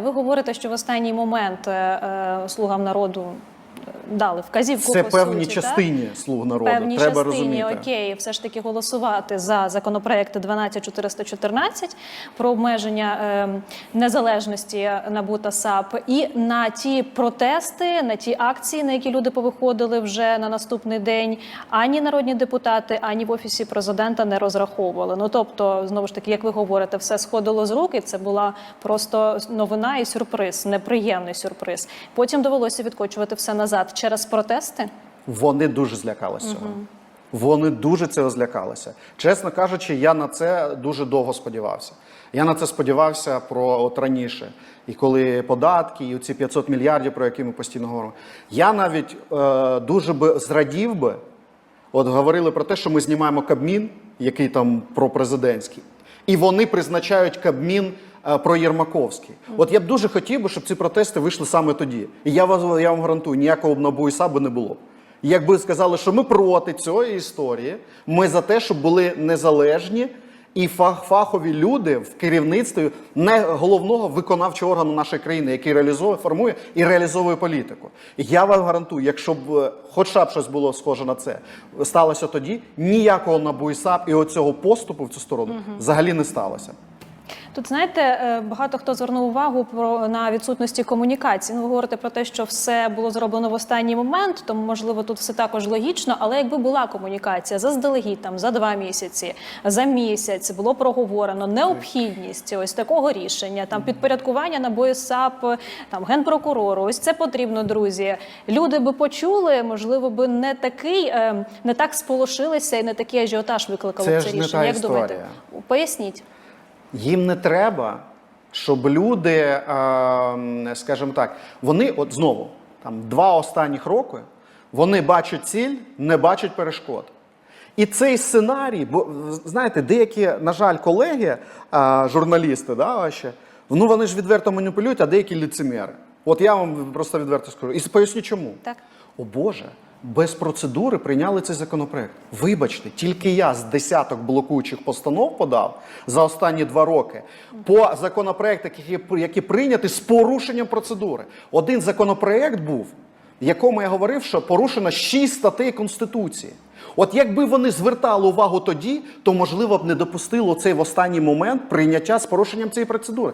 Ви говорите, що в останній момент е, е, слугам народу дали вказівку Це по певній суті, так? частині слуг народу. певній Треба частині розуміти. окей, все ж таки голосувати за законопроект 12414 про обмеження е, незалежності НАБУ та САП і на ті протести, на ті акції, на які люди повиходили вже на наступний день, ані народні депутати, ані в офісі президента не розраховували. Ну тобто, знову ж таки, як ви говорите, все сходило з рук, і це була просто новина і сюрприз, неприємний сюрприз. Потім довелося відкочувати все назад через протести. Вони дуже злякалися цього. Вони дуже цього злякалися. Чесно кажучи, я на це дуже довго сподівався. Я на це сподівався про от раніше. І коли податки, і ці 500 мільярдів, про які ми постійно говоримо. Я навіть е, дуже би зрадів би, от говорили про те, що ми знімаємо Кабмін, який там пропрезидентський, і вони призначають Кабмін про Єрмаковський. От я б дуже хотів би, щоб ці протести вийшли саме тоді. І я вас я вам гарантую, ніякого б НАБУ і САП не було. Якби сказали, що ми проти цієї історії, ми за те, щоб були незалежні і фах- фахові люди в керівництві не головного виконавчого органу нашої країни, який реалізовує, формує і реалізовує політику. Я вам гарантую, якщо б е, хоча б щось було схоже на це, сталося тоді, ніякого НАБУ і САП і оцього поступу в цю сторону взагалі не сталося. Тут знаєте, е, багато хто звернув увагу про на відсутності комунікації. Ну, ви говорите про те, що все було зроблено в останній момент, тому можливо тут все також логічно. Але якби була комунікація заздалегідь, там за два місяці, за місяць було проговорено необхідність ось такого рішення, там підпорядкування на САП, там генпрокурору. Ось це потрібно, друзі. Люди би почули, можливо, би не такий, е, не так сполошилися і не такий ажіотаж викликало Це це, ж не рішення. та Як думаєте? Поясніть. Їм не треба, щоб люди, е, скажімо так, вони от знову там два останніх роки вони бачать ціль, не бачать перешкод. І цей сценарій, бо знаєте, деякі, на жаль, колеги, е, журналісти, да, ваші, ну вони ж відверто маніпулюють, а деякі ліцеміри. От я вам просто відверто скажу. І поясню чому. Так. О Боже, без процедури прийняли цей законопроект. Вибачте, тільки я з десяток блокуючих постанов подав за останні два роки по законопроектах, які, які прийняті з порушенням процедури. Один законопроект був, в якому я говорив, що порушено шість статей Конституції. От якби вони звертали увагу тоді, то можливо б не допустило цей в останній момент прийняття з порушенням цієї процедури.